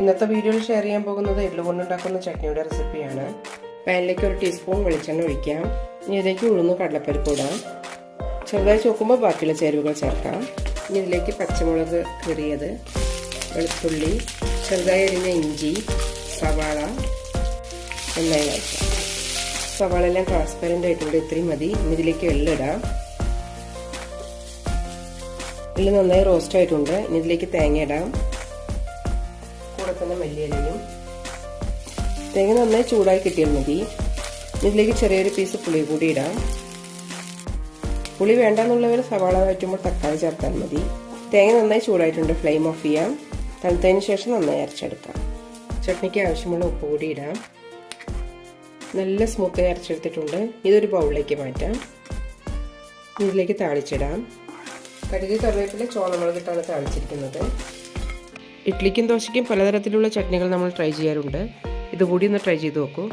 ഇന്നത്തെ വീഡിയോയിൽ ഷെയർ ചെയ്യാൻ പോകുന്നത് എള്ളു കൊണ്ടുണ്ടാക്കുന്ന ചട്നിയുടെ റെസിപ്പിയാണ് പാനിലേക്ക് ഒരു ടീസ്പൂൺ വെളിച്ചെണ്ണ ഒഴിക്കാം. ഇനി ഇതിലേക്ക് ഉഴുന്ന് കടലപ്പരിപ്പ് ഇടാം. ചെറുതായി ചോക്കുമ്പോൾ ബാക്കിയുള്ള ചേരുവകൾ ചേർക്കാം. ഇനി ഇതിലേക്ക് പച്ചമുളക് കീറിയത് വെളുത്തുള്ളി ചെറുതായി അരിഞ്ഞ ഇഞ്ചി സവാള നന്നായി വഴറ്റാം. സവാള എല്ലാം ട്രാൻസ്പെറന്റ് ആയിട്ടുണ്ട് ഇത്രയും മതി. ഇനി ഇതിലേക്ക് എള്ളിടാം എള്ള് നന്നായി റോസ്റ്റ് ആയിട്ടുണ്ട്. ഇനി ഇതിലേക്ക് തേങ്ങ ഇടാം. കൂടെ തന്നെ മല്ലിയിലയും തേങ്ങ നന്നായി ചൂടായി കിട്ടിയാൽ മതി. ഇതിലേക്ക് ചെറിയൊരു പീസ് പുളി കൂടി ഇടാം. പുളി വേണ്ടെന്നുള്ളവർ സവാള വറ്റുമ്പോൾ തക്കാളി ചേർത്താൽ മതി. തേങ്ങ നന്നായി ചൂടായിട്ടുണ്ട് ഫ്ലെയിം ഓഫ് ചെയ്യാം. തണുത്തതിന് ശേഷം നന്നായി അരച്ചെടുക്കാം. ചട്നിക്ക് ആവശ്യമുള്ള ഉപ്പ് കൂടി ഇടാം. നല്ല സ്മൂത്തായി അരച്ചെടുത്തിട്ടുണ്ട്. ഇതൊരു ബൗളിലേക്ക് മാറ്റാം. ഇതിലേക്ക് താളിച്ചിടാം. കടുക് കറിവേപ്പില ചോളമുളകിട്ടാണ് താളിച്ചിരിക്കുന്നത്. ഇഡ്ലിക്കും ദോശയ്ക്കും പലതരത്തിലുള്ള ചട്നികൾ നമ്മൾ ട്രൈ ചെയ്യാറുണ്ട്. ഇതുകൂടി ഒന്ന് ട്രൈ ചെയ്ത് നോക്കൂ.